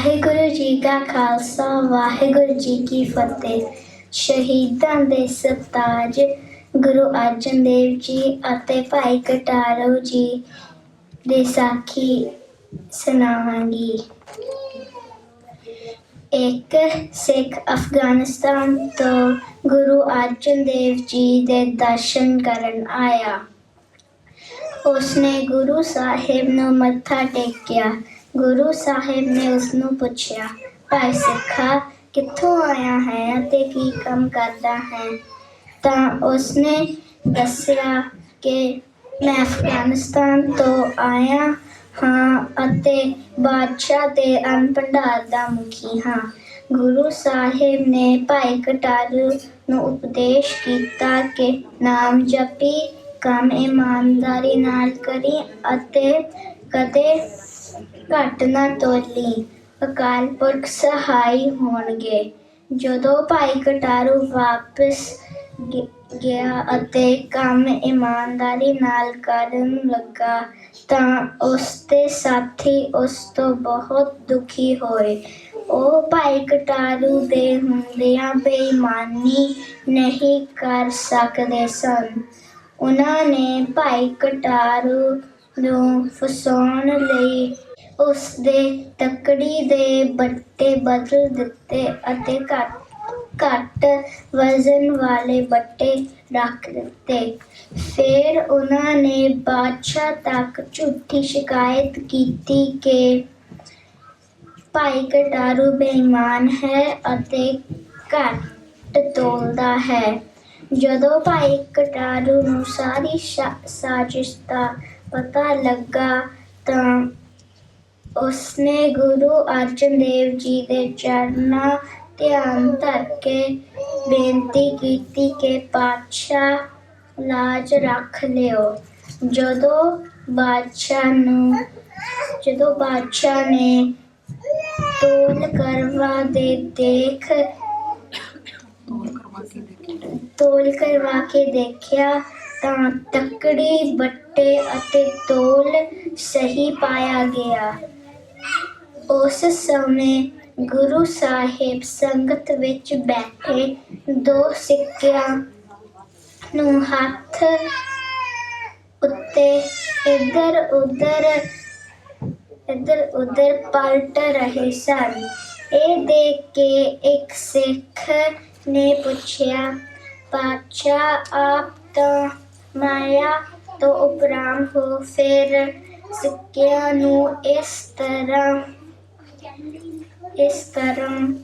ਵਾਹਿਗੁਰੂ ਜੀ ਕਾ ਖਾਲਸਾ, ਵਾਹਿਗੁਰੂ ਜੀ ਕੀ ਫਤਿਹ। ਸ਼ਹੀਦਾਂ ਦੇ ਸਰਤਾਜ ਗੁਰੂ ਅਰਜਨ ਦੇਵ ਜੀ ਅਤੇ ਭਾਈ ਕਟਾਰੋ ਜੀ ਦੇ ਸਾਖੀ ਸੁਣਾਵਾਂਗੀ। ਇੱਕ ਸਿੱਖ ਅਫਗਾਨਿਸਤਾਨ ਤੋਂ ਗੁਰੂ ਅਰਜਨ ਦੇਵ ਜੀ ਦੇ ਦਰਸ਼ਨ ਕਰਨ ਆਇਆ। ਉਸਨੇ ਗੁਰੂ ਸਾਹਿਬ ਨੂੰ ਮੱਥਾ ਟੇਕਿਆ। ਗੁਰੂ ਸਾਹਿਬ ਨੇ ਉਸ ਨੂੰ ਪੁੱਛਿਆ, ਭਾਈ ਸਿੱਖਾ, ਕਿੱਥੋਂ ਆਇਆ ਹੈ ਅਤੇ ਕੀ ਕੰਮ ਕਰਦਾ ਹੈ? ਤਾਂ ਉਸਨੇ ਦੱਸਿਆ ਕਿ, ਮੈਂ ਅਫਗਾਨਿਸਤਾਨ ਤੋਂ ਆਇਆ ਹਾਂ ਅਤੇ ਬਾਦਸ਼ਾਹ ਦੇ ਅੰਨ ਭੰਡਾਰ ਦਾ ਮੁਖੀ ਹਾਂ। ਗੁਰੂ ਸਾਹਿਬ ਨੇ ਭਾਈ ਕਟਾਰੂ ਨੂੰ ਉਪਦੇਸ਼ ਕੀਤਾ ਕਿ ਨਾਮ ਜਪੀ, ਕੰਮ ਇਮਾਨਦਾਰੀ ਨਾਲ ਕਰੀ ਅਤੇ ਕਦੇ ਘੱਟ ਨਾ ਤੋਲੀ। ਅਕਾਲ ਪੁਰਖ ਸਹਾਈ ਹੋਣਗੇ। ਜਦੋਂ ਭਾਈ ਕਟਾਰੂ ਵਾਪਸ ਗਿਆ ਅਤੇ ਕੰਮ ਇਮਾਨਦਾਰੀ ਨਾਲ ਕਰਨ ਲੱਗਾ, ਤਾਂ ਉਸ ਦੇ ਸਾਥੀ ਉਸ ਤੋਂ ਬਹੁਤ ਦੁਖੀ ਹੋਏ। ਉਹ ਭਾਈ ਕਟਾਰੂ ਦੇ ਹੁੰਦਿਆਂ ਬੇਈਮਾਨੀ ਨਹੀਂ ਕਰ ਸਕਦੇ ਸਨ। ਉਹਨਾਂ ਨੇ ਭਾਈ ਕਟਾਰੂ ਨੂੰ ਫਸਾਉਣ ਲਈ ਉਸ ਦੇ ਤਕੜੀ ਦੇ ਬੱਟੇ ਬਦਲ ਦਿੱਤੇ ਅਤੇ ਘੱਟ ਘੱਟ ਵਜ਼ਨ ਵਾਲੇ ਬੱਟੇ ਰੱਖ ਦਿੱਤੇ। ਫਿਰ ਉਹਨਾਂ ਨੇ ਬਾਦਸ਼ਾਹ ਤੱਕ ਝੂਠੀ ਸ਼ਿਕਾਇਤ ਕੀਤੀ ਕਿ ਭਾਈ ਕਟਾਰੂ ਬੇਈਮਾਨ ਹੈ ਅਤੇ ਘੱਟ ਤੋਲਦਾ ਹੈ। ਜਦੋਂ ਭਾਈ ਕਟਾਰੂ ਨੂੰ ਸਾਰੀ ਸ਼ਾ- ਸਾਜ਼ਿਸ਼ ਦਾ ਪਤਾ ਲੱਗਾ ਤਾਂ ਉਸਨੇ ਗੁਰੂ ਅਰਜਨ ਦੇਵ ਜੀ ਦੇ ਚਰਨਾਂ ਧਿਆਨ ਧਰ ਕੇ ਬੇਨਤੀ ਕੀਤੀ ਕਿ ਪਾਤਸ਼ਾਹ ਲਾਜ ਰੱਖ ਲਿਓ। ਜਦੋਂ ਬਾਦਸ਼ਾਹ ਨੂੰ ਜਦੋਂ ਬਾਦਸ਼ਾਹ ਨੇ ਤੋਲ ਕਰਵਾ ਦੇ ਦੇਖ ਤੋਲ ਕਰਵਾ ਕੇ ਦੇਖਿਆ ਤਾਂ ਤਕੜੀ, ਬੱਟੇ ਅਤੇ ਤੋਲ ਸਹੀ ਪਾਇਆ ਗਿਆ। ਉਸ ਸਮੇਂ ਗੁਰੂ ਸਾਹਿਬ ਸੰਗਤ ਵਿੱਚ ਬੈਠੇ ਦੋ ਸਿੱਕਿਆਂ ਨੂੰ ਹੱਥ ਉੱਤੇ ਇੱਧਰ ਉੱਧਰ ਇੱਧਰ ਉੱਧਰ ਪਲਟ ਰਹੇ ਸਨ। ਇਹ ਦੇਖ ਕੇ ਇੱਕ ਸਿੱਖ ਨੇ ਪੁੱਛਿਆ, ਪਾਤਸ਼ਾਹ, ਆਪ ਤਾਂ ਮਾਇਆ ਤੋਂ ਉਪਰਾਮ ਹੋ, ਫਿਰ ਸਿੱਕਿਆਂ ਨੂੰ ਇਸ ਤਰ੍ਹਾਂ ਇਸ ਤਰ੍ਹਾਂ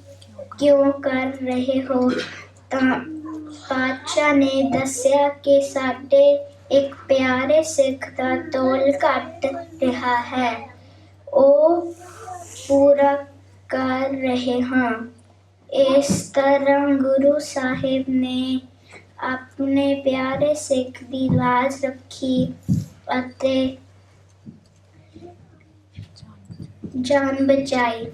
ਕਿਉਂ ਕਰ ਰਹੇ ਹੋ? ਤਾਂ ਪਾਤਸ਼ਾਹ ਨੇ ਦੱਸਿਆ ਕਿ ਸਾਡੇ ਇੱਕ ਪਿਆਰੇ ਸਿੱਖ ਦਾ ਤੋਲ ਘਟ ਰਿਹਾ ਹੈ। ਉਹ ਪੂਰਾ ਕਰ ਰਹੇ ਹਾਂ। ਇਸ ਤਰ੍ਹਾਂ ਗੁਰੂ ਸਾਹਿਬ ਨੇ ਆਪਣੇ ਪਿਆਰੇ ਸਿੱਖ ਦੀ ਲਾਜ ਰੱਖੀ ਅਤੇ ਜਾਨ ਬਚਾਈ।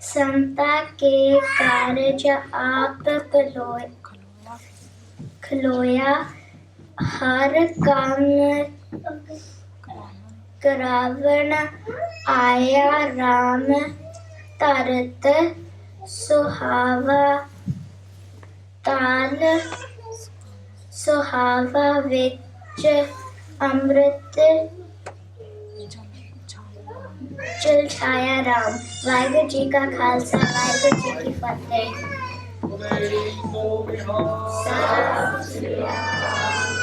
ਸੰਤਾ ਕੇ ਕਾਰਜ ਆਪ ਖਲੋਏ ਖਲੋਇਆ। ਹਰ ਕੰਮ ਕਰਾਵਣ ਆਇਆ RAM ਤਰਤ ਸੁਹਾਵਾ। ਤਾਲ ਸੁਹਾਵਾ ਵਿੱਚ ਅੰਮ੍ਰਿਤ ਚਲ ਛਾਇਆ ਰਾਮ। ਵਾਹਿਗੁਰੂ ਜੀ ਕਾ ਖਾਲਸਾ, ਵਾਹਿਗੁਰੂ ਜੀ ਕੀ ਫਤਿਹ। ਸਤਿ ਸ੍ਰੀ ਅਕਾਲ